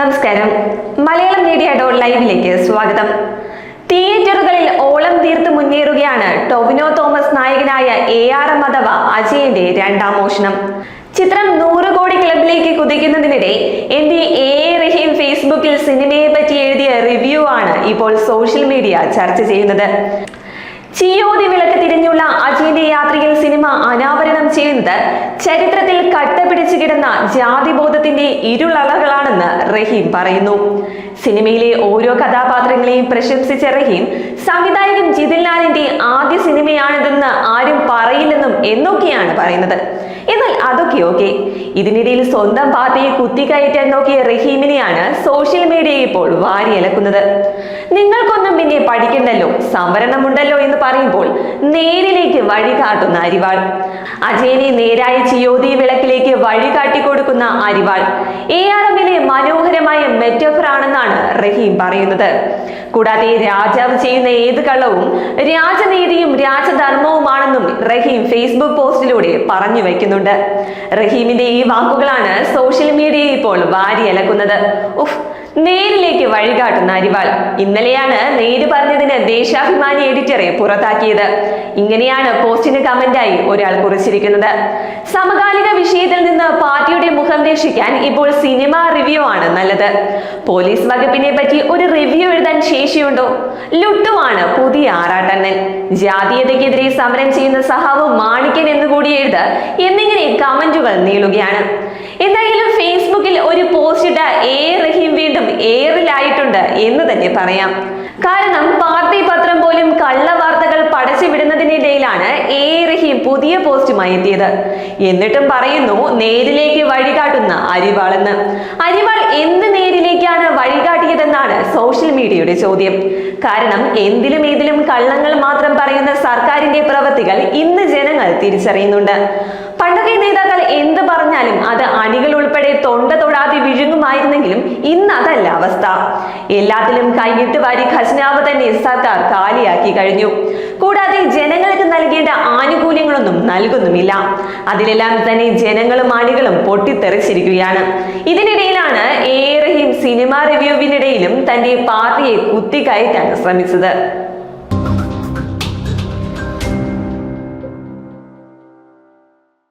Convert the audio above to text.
നമസ്കാരം. Malayalam media dot ലൈവിലേക്ക് സ്വാഗതം. തിയേറ്ററുകളിൽ ഓളം തീർത്ത് മുന്നേറുകയാണ് ടൊവിനോ തോമസ് നായകനായ എ ആർ എം അഥവാ അജയന്റെ രണ്ടാം മോഷണം. ചിത്രം നൂറ് കോടി ക്ലബിലേക്ക് കുതിക്കുന്നതിനിടെ എന്റെ എ റഹീം ഫേസ്ബുക്കിൽ സിനിമയെ പറ്റി എഴുതിയ റിവ്യൂ ആണ് ഇപ്പോൾ സോഷ്യൽ മീഡിയ ചർച്ച ചെയ്യുന്നത്. ചിയോതി വിളക്ക് തിരിഞ്ഞുള്ള അജീന്റെ യാത്രയിൽ സിനിമ അനാവരണം ചെയ്യുന്നത് ചരിത്രത്തിൽ കട്ടപിടിച്ചു കിടന്ന ജാതിബോധത്തിന്റെ ഇരുളളകളാണെന്ന് റഹീം പറയുന്നു. സിനിമയിലെ ഓരോ കഥാപാത്രങ്ങളെയും പ്രശംസിച്ച റഹീം സംവിധായകൻ ജിതിൽ ലാലിന്റെ ആദ്യ സിനിമയാണിതെന്ന് ആരും പറയില്ലെന്നും എന്നൊക്കെയാണ് പറയുന്നത്. അതൊക്കെ ഓക്കെ. ഇതിനിടയിൽ സ്വന്തം പാർട്ടിയെ കുത്തിക്കയറ്റാൻ നോക്കിയ റഹീമിനെയാണ് സോഷ്യൽ മീഡിയ ഇപ്പോൾ വാരിയലക്കുന്നത് നിങ്ങൾക്കൊന്നും പിന്നെ പഠിക്കണ്ടല്ലോ സംവരണമുണ്ടല്ലോ എന്ന് പറയുമ്പോൾ നേരിലേക്ക് വഴി കാട്ടുന്ന അരിവാൾ. അജയനെ നേരായ ചിയോതി വിളക്കിലേക്ക് വഴി കാട്ടിക്കൊടുക്കുന്ന അരിവാൾ. എ ആർ എമ്മിലെ മനോഹരമായ മെറ്റഫർ ആണെന്നാണ് റഹീം പറയുന്നത്. കൂടാതെ രാജാവ് ചെയ്യുന്ന ഏത് കള്ളവും രാജനീതിയും രാജധർമ്മവുമാണെന്നും റഹീം ഫേസ്ബുക്ക് പോസ്റ്റിലൂടെ പറഞ്ഞു വെക്കുന്നുണ്ട്. റഹീമിന്റെ ഈ വാക്കുകളാണ് സോഷ്യൽ മീഡിയയിൽ ഇപ്പോൾ വാരിയലക്കുന്നത്. ഉഫ് നേരിലേക്ക് വഴികാട്ടുന്ന അരിവാൾ. ഇന്നലെയാണ് നേര് പറഞ്ഞതിന് ദേശാഭിമാനി എഡിറ്ററെ പുറത്താക്കിയത്. ഇങ്ങനെയാണ് പോസ്റ്റിന് കമന്റായി ഒരാൾ കുറിച്ചിരിക്കുന്നത്. സമകാലിക വിഷയത്തിൽ നിന്ന് പാർട്ടിയുടെ മുഖം രക്ഷിക്കാൻ ഇപ്പോൾ സിനിമ റിവ്യൂ ആണ് നല്ലത്. പോലീസ് വകുപ്പിനെ പറ്റി ഒരു റിവ്യൂ എഴുതാൻ ശേഷിയുണ്ടോ? ലുട്ടുവാണ് പുതിയ ആറാട്ടണ്ണൻ. ജാതീയതയ്ക്കെതിരെ സമരം ചെയ്യുന്ന സഹാവ് മാണിക്കൻ എന്നുകൂടി എഴുത് എന്നിങ്ങനെ കമന്റുകൾ നീളുകയാണ്. എന്തായാലും ഫേസ്ബുക്കിൽ ഒരു പോസ്റ്റ് ഇട്ട എ റഹീം വീണ്ടും എന്ന് തന്നെ പറയാം. കാരണം പാർട്ടി പത്രം പോലും കള്ളവാർത്തകൾ പടച്ചു വിടുന്നതിനിടയിലാണ് റഹീം പുതിയ പോസ്റ്റുമായി എത്തിയത്. എന്നിട്ടും പറയുന്നു നേരിലേക്ക് വഴികാട്ടുന്ന അരിവാളെന്ന്. അരിവാൾ എന്ത് നേരിലേക്കാണ് വഴികാട്ടിയതെന്നാണ് സോഷ്യൽ മീഡിയയുടെ ചോദ്യം. കാരണം എന്തിലും ഏതിലും കള്ളങ്ങൾ മാത്രം പറയുന്ന സർക്കാരിന്റെ പ്രവൃത്തികൾ ഇന്ന് ജനങ്ങൾ തിരിച്ചറിയുന്നുണ്ട്. പണ്ടൊക്കെ നേതാക്കൾ ഉൾപ്പെടെ തൊണ്ട തൊടാതെ വിഴുങ്ങുമായിരുന്നെങ്കിലും ഇന്ന് അതല്ല അവസ്ഥ. എല്ലാത്തിലും കൈയിട്ട് വാരി ഖജനാവ് തന്നെ സർക്കാർ കാലിയാക്കി കഴിഞ്ഞു. കൂടാതെ ജനങ്ങൾക്ക് നൽകേണ്ട ആനുകൂല്യങ്ങളൊന്നും നൽകുന്നുമില്ല. അതിലെല്ലാം തന്നെ ജനങ്ങളും അണികളും പൊട്ടിത്തെറിച്ചിരിക്കുകയാണ്. ഇതിനിടയിലാണ് എ റഹീം സിനിമ റിവ്യൂവിനിടയിലും തന്റെ പാർട്ടിയെ കുത്തിക്കയറ്റാൻ ശ്രമിച്ചത്.